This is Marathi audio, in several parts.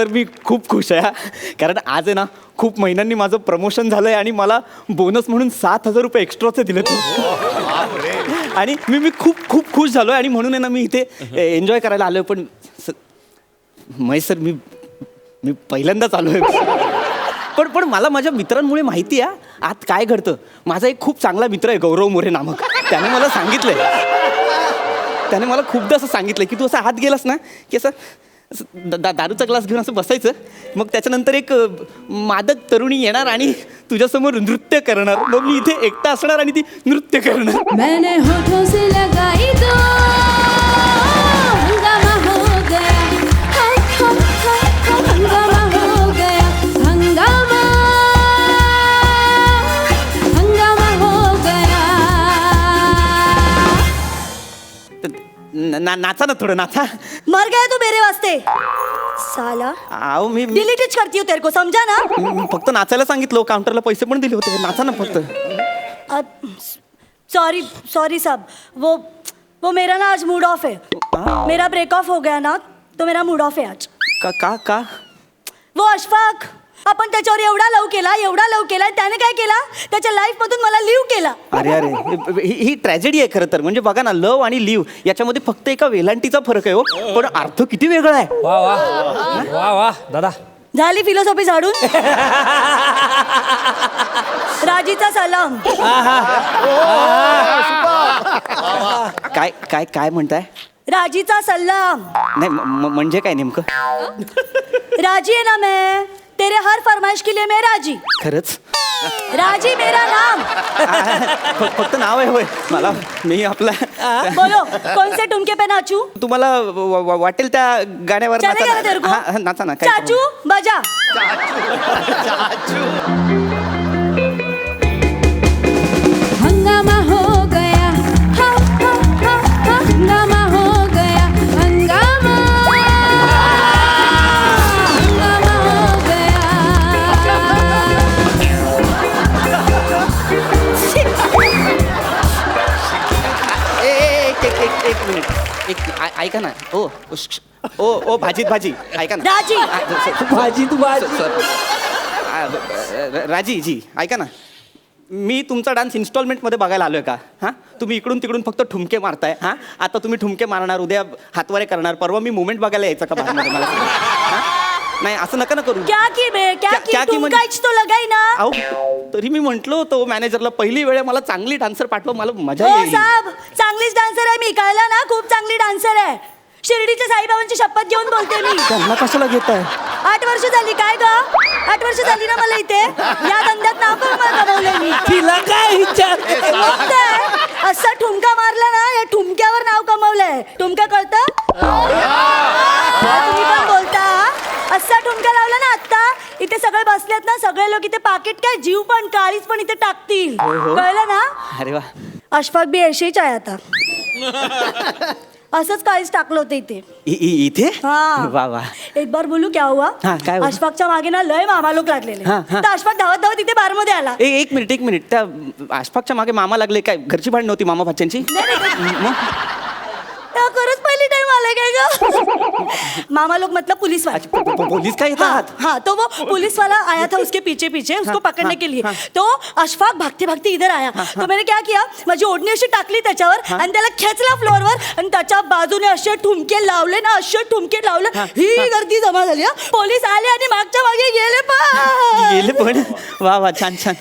तर मी खूप खुश आहे हा. कारण आज आहे ना खूप महिन्यांनी माझं प्रमोशन झालंय आणि मला बोनस म्हणून सात हजार रुपये एक्स्ट्राचे दिले आणि मी मी खूप खूप खुश झालोय आणि म्हणून आहे ना मी इथे एन्जॉय करायला आलोय. पण स- महेश सर मी मी पहिल्यांदाच आलोय पण पण मला माझ्या मित्रांमुळे माहिती आहे आत काय घडतं? माझा एक खूप चांगला मित्र आहे गौरव मोरे नामक. त्याने मला सांगितलंय. त्याने मला खूपदा असं सांगितलं की तू असं आत गेलास ना की असं असं दा- दारूचा ग्लास घेऊन असं बसायचं. मग त्याच्यानंतर एक मादक तरुणी येणार आणि तुझ्यासमोर नृत्य करणार. मग मी इथे एकटा असणार आणि ती नृत्य करणार. मैंने होठों से लगाई दो। ना- नाचा ना थोडं नाचा. मर गया तू मेरे वास्ते. साला. आहो मी मी- डिलीट करती हूँ तेरे को समझा ना? मी फक्त नाचायला सांगितलं काउंटरला पैसे पण दिले होते. नाचा ना फक्त. सॉरी सॉरी साहब वो वो मेरा ना आज मूड ऑफ है. मेरा ब्रेक ऑफ हो गया ना तो मेरा मूड ऑफ है आज. का का का? वो अशफाक. आपण त्याच्यावर एवढा लव केला एवढा लव केला त्याने काय केला? त्याच्या लाईफ मधून मला लिव्ह केला. अरे अरे. ही ही ट्रॅजेडी आहे खरं तर. म्हणजे बघा ना लव आणि लिव्ह याच्यामध्ये फक्त एका वेलांटीचा फरक आहे हो. पण अर्थ किती वेगळा आहे. वा वा. वा वा. दादा. झाली फिलॉसॉफी झाडून? राजीचा सलाम. काय काय काय म्हणताय? राजीचा सलाम. नाही म- म- म्हणजे काय नेमकं? राजी है ना मैं तेरे हर फरमाइश के लिए मैं राजी। खरंच? राजी मेरा नाम। फ- फक्त नाव आहे होय. मला मी आपला बोलो कौन से टुमके पे नाचू? तुम्हाला व- व- वाटेल त्या गाण्यावर तेरे हा, हा, नाचा ना काय चाचू बजा. ऐका ना. ओ ओ, श- श- ओ ओ भाजीत भाजी. ऐका ना. राजी. आ, स- स- भाजी. तू भाजी र- राजी जी ऐका ना. मी तुमचा डान्स इन्स्टॉलमेंटमध्ये बघायला आलोय का? हां? तुम्ही इकडून तिकडून फक्त ठुमके मारताय हां? आता तुम्ही ठुमके मारणार उद्या हातवारे करणार परवा मी मुवमेंट बघायला यायचं का बाहेरमध्ये मला सांगा. हां? नाही असं नका ना करू. क्या की बे क्या क्या- की? क्या की तुम म्हणजे- काहीच तो लगाई ना. अहो तरी मी म्हंटलो होतो मॅनेजरला पहिली वेळ मला चांगली डान्सर पाठवा मला मजा हो येईल. साहेब चांगलीच डान्सर आहे मी कळलं ना? खूप चांगली डान्सर आहे. शिर्डीच्या साईबाबांची शपथ घेऊन बोलते मी. त्यांना कशाला घेत आहे? आठ वर्ष झाली काय ग? आठ वर्ष झाली ना मला इथे? या धंद्यात नाव पण मला कमवलंय मी. तिला काय विचार? मग काय? असा ठुमका मारला ना या ठुमक्यावर नाव कमवलंय. ठुमका कळतं? तुम्ही पण बोलता असा ठुमका लावला ना आता इथे सगळे बसलेत ना सगळे लोक इथे पाकिट काय? जीव पण काळीच पण इथे टाकतील. हो. कळलं ना? अरे वा. अशफाक बी अशीच आहे आता. असंच काळीच टाकलं होतं इथे. इ- इ- इथे? हा. वा वा. एक बार बोलू क्या हुआ? हा, काय हुआ? अशफाकच्या मागे ना लय मामा लोक लागलेले. हा, हा. तर अशफाक धावत धावत इथे बारमध्ये आला. ए एक मिनिट एक मिनिट. त्या आसपासच्या मागे मामा लागले काय? घरची भांडण नव्हती मामा भाच्यांची? मग त्या खरंच पहिली टाइम आलाय काय ग? मामा लोग मतलब पुलिस वाले अच्छा, पो- पो- पोलीस काय हाँ येतात? हाँ तो वो पुलिस वाला आया था उसके पीछे पीछे उसको पकड़ने के लिए. तो अशफाक भागते भागते इधर आया। तो मैंने क्या किया? माझी ओढणी अशी टाकली त्याच्यावर आणि त्याला खेचला फ्लोअरवर आणि त्याच्या बाजूने असे ठुमके लावले ना असे ठुमके लावले. ही गर्दी जमा झाली हा. पोलीस आले आणि मागच्या मागे गेले पण. गेले पण. वा वा छान छान.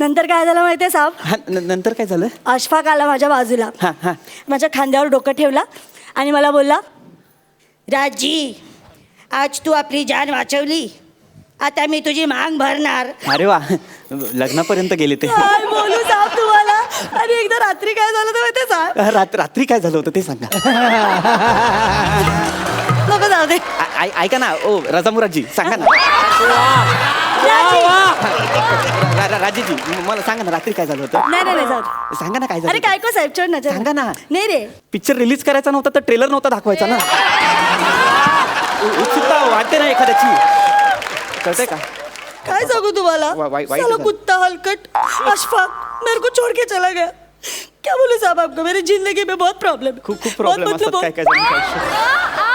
नंतर काय झालं माहितीये साहेब? हा, न- नंतर काय झालं? अशफाक आला माझ्या बाजूला. हा हा. माझ्या खांद्यावर डोकं ठेवला. आणि मला बोलला राजी आज तू आपली जान वाचवली. आता मी तुझी मांग भरणार. अरे वा लग्नापर्यंत गेले ते. काय बोलू साहेब तुम्हाला? आणि एकदा रात्री काय झालं तर माहिती रात- रात्री काय झालं होतं ते सांगा. नको जाऊ दे. आ- ऐका ना ओ रजामुराजी सांगा ना. राजी. रा- रा- राजीजी म- मला सांगा ना रात्री काय झालं होतं नाही नाही नाही, जाऊ दे. सांगा ना काय झालं अरे? काय को साहेब चढ ना चढ. सांगा ना. नाही रे पिक्चर रिलीज करायचा नव्हता तर ट्रेलर नव्हता दाखवायचा ना उ- उत्सुकता वाटते ना एखाद्याची कळतंय का काय सांगू तुम्हाला वा- वाई- वाईट साला झालं. कुत्ता हलकट अशफाक मेरे को छोड़ के चला गया क्या बोलूं साहब आपको मेरी जिंदगी में बहुत प्रॉब्लम खूप खूप प्रॉब्लेम असतात काय काय जणांच्या आयुष्यात.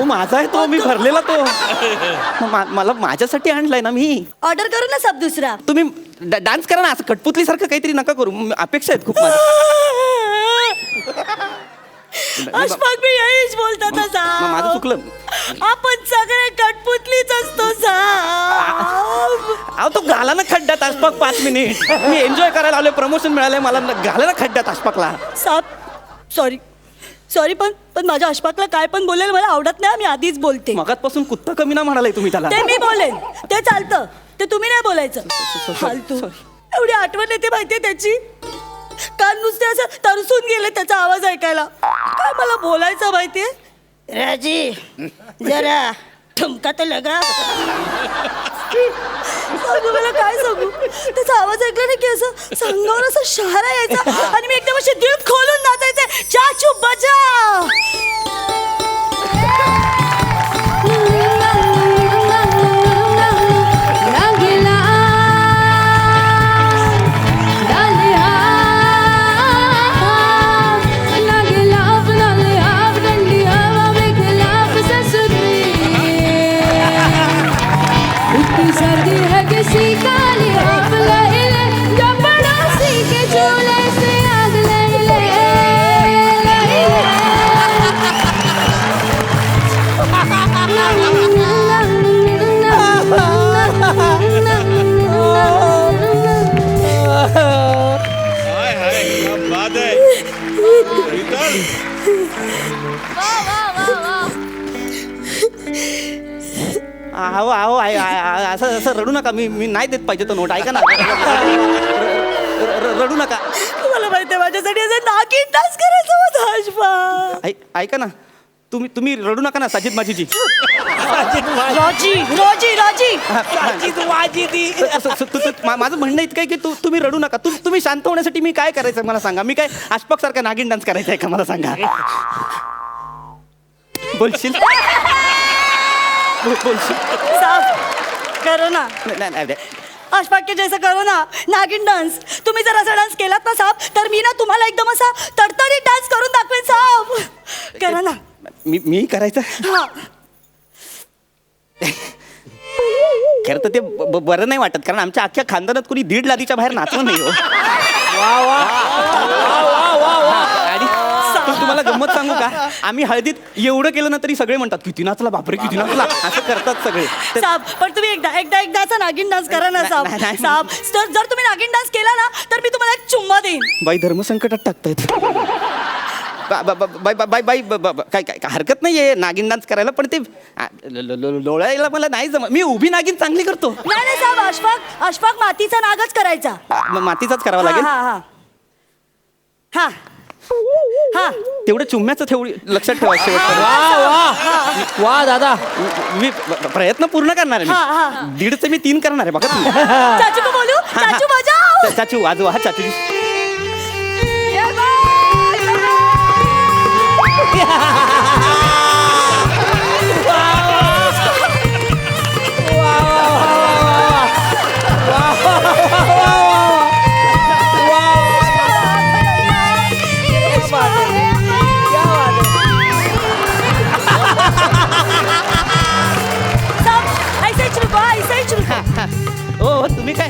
ओ माझा आहे तो मी भरलेला तो. मग मा- मला माझ्यासाठी आणलाय ना मी. ऑर्डर करू ना सब दुसरा. तुम्ही डा- डान्स करा ना असं कटपुतली सारखं काहीतरी नका करू. म- अपेक्षा आहेत खूप माझ्या अशफाक मी यहीच बोलतात मग माझं चुकलं. आपण सगळे कटपुतलीच असतो साहेब अहो तो घाला ना खड्ड्यात आसपाक पाच मिनिट. मी एन्जॉय करायला आलोय प्रमोशन मिळालंय मला न- घाला ना खड्ड्यात आसपाकला साप सॉरी सॉरी पण पण माझ्या अशफाकला काय पण बोलेल मला आवडत नाही मी आधीच बोलते. मगातपासून कुत्ता कमी ना म्हणालाय तुम्ही त्याला. ते मी बोलेन ते चालतं. ते तुम्ही नाही बोलायचं. फालतू. एवढी आठवण येते माहितीये त्याची? कान नुसते असं तरसून गेले त्याचा आवाज ऐकायला. काय मला बोलायचं माहितीये? राजी जरा ठुमका तर लगा. सांगू मला काय सांगू? त्याचा आवाज ऐकला ना की असं सांगावर असं शहारा यायचा आणि है असं रडू नका मी मी नाही देत पाहिजे तो नोट. ऐका ना. र- र- रडू नका. मला माहितीये माझ्यासाठी असं नाकीट डान्स करायचं होतं ऐ- ऐका ना. तुम्ही तुम्ही रडू नका ना साजिद माझीजी राजी राजी राजी. साजीद वाजिदी स- स- तु- तु- मा- माझं म्हणणं इतकं आहे की तू तुम्ही रडू नका. तू तुम्ही शांत होण्यासाठी मी काय करायचं मला सांगा? मी काय आशपाक सारखा नागिन डान्स करायचा आहे का मला सांगा? बोलशील? बोल- बोलशील. साफ करो ना। नाही, नाही, के जैसा करो ना। नागिन डान्स तुम्ही जर असा डान्स केलात ना साहेब तर मी ना तुम्हाला एकदम असा तडतडीत डान्स करून दाखवेन साहेब. करा ना. मी मी करायचं? हा. खरं तर ते ब- ब- बरं नाही वाटत कारण आमच्या अख्ख्या खानदानात कोणी दीड लादीच्या बाहेर नाचलं नाही हो. वा वा. तुम्हाला गंमत सांगू का? आम्ही हळदीत एवढं केलं ना तरी सगळे म्हणतात किती नाचला बापरे किती नाचला. असं करतात सगळे. तर- साहेब पण तुम्ही एकदा एकदा एकदाचा नागिन डान्स करा ना नाही, साहेब नाही, नाही. साहेब जर जर तुम्ही नागिन डान्स केला ना तर मी तुम्हाला एक चुम्मा देईन. बाई धर्मसंकटात टाकतायत. बा- बा- बा- बाई बाई बाई ब- ब- काय काय काय हरकत नाहीये नागिन डान्स करायला पण ते आ, ल- ल- ल- लोळायला मला नाही जम मी उभी नागिन चांगली करतो. नाही अशफाक अशफाक मातीचा नागच करायचा. म- मातीचाच करावा हा लागेल? हा हा. हा. हा तेवढं चुम्म्याचं तेवढी लक्षात ठेवा शेवटपर्यंत. वा वा. वा दादा. मी प्रयत्न पूर्ण करणार आहे हा, मी. दीडचे मी तीन करणार आहे बघा. तुम्ही चाचू को बोलू. चाचू बजाओ चाचू वाजवा हा चाचू. ही हो हो, तुम्ही काय?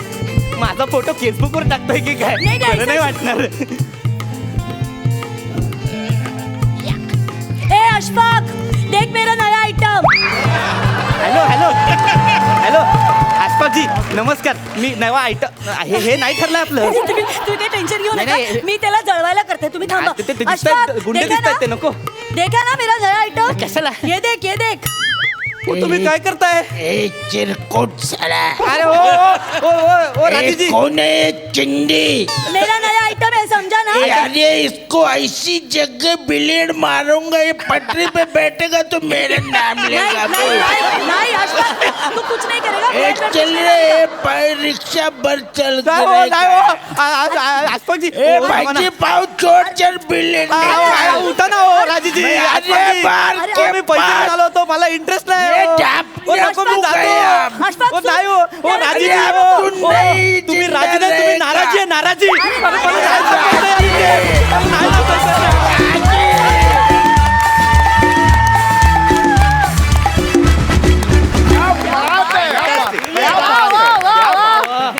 माझा फोटो फेसबुकवर टाकताय की काय? नाही, नाही, बरं नाही वाटणार. ए अशफाक देख मेरा नया आइटम हॅलो हॅलो हॅलो आसपासजी नमस्कार. मी नवा आयटम हे हे नाही ठरलं आपलं. तुम्ही तुम्ही काही टेन्शन घेऊ नाही, नका. नाही. मी त्याला जळवायला करते. तुम्ही थांबा. ते- ते- ते अशफाक, गुंड देखा दिसतायत ना? ते, नको. देखा ना मेरा नया आइटम कशाला? ये देख ये देख. हो, तुम्ही काय करताय? ए चिरकुट साला. अरे हो हो हो हो ए राजीजी. कौन है चिंडी? मेरा नया आइटम है समझा ना? ए, अरे इसको ऐसी जगह ब्लेड मारूंगा ये पटरी पे बैठेगा तो मेरा नाम नहीं लेगा नहीं नहीं नहीं अशफाक तू कुछ नहीं करेगा ए चल वेट, रे ए, पाय रिक्शा बर चल काय हो गिरेगा। काय हो आ- आ- आ- आसपासजी ए हो, थांबा ना. भाईजी पाव छोड़ चल ब्लेड आ- आ- आ- उठा ना हो राजीजी। अरे आसपासजी. बाल अरे, के मी पैसे होतो मला इंटरेस्ट नाही हो. हो, ने नको, मी जातो. हो, तू- नाही हो हो हो हो, तुम्ही राजी नाही तुम्ही. नाराजी आहे नाराजी अरे, मला जायचं आहे.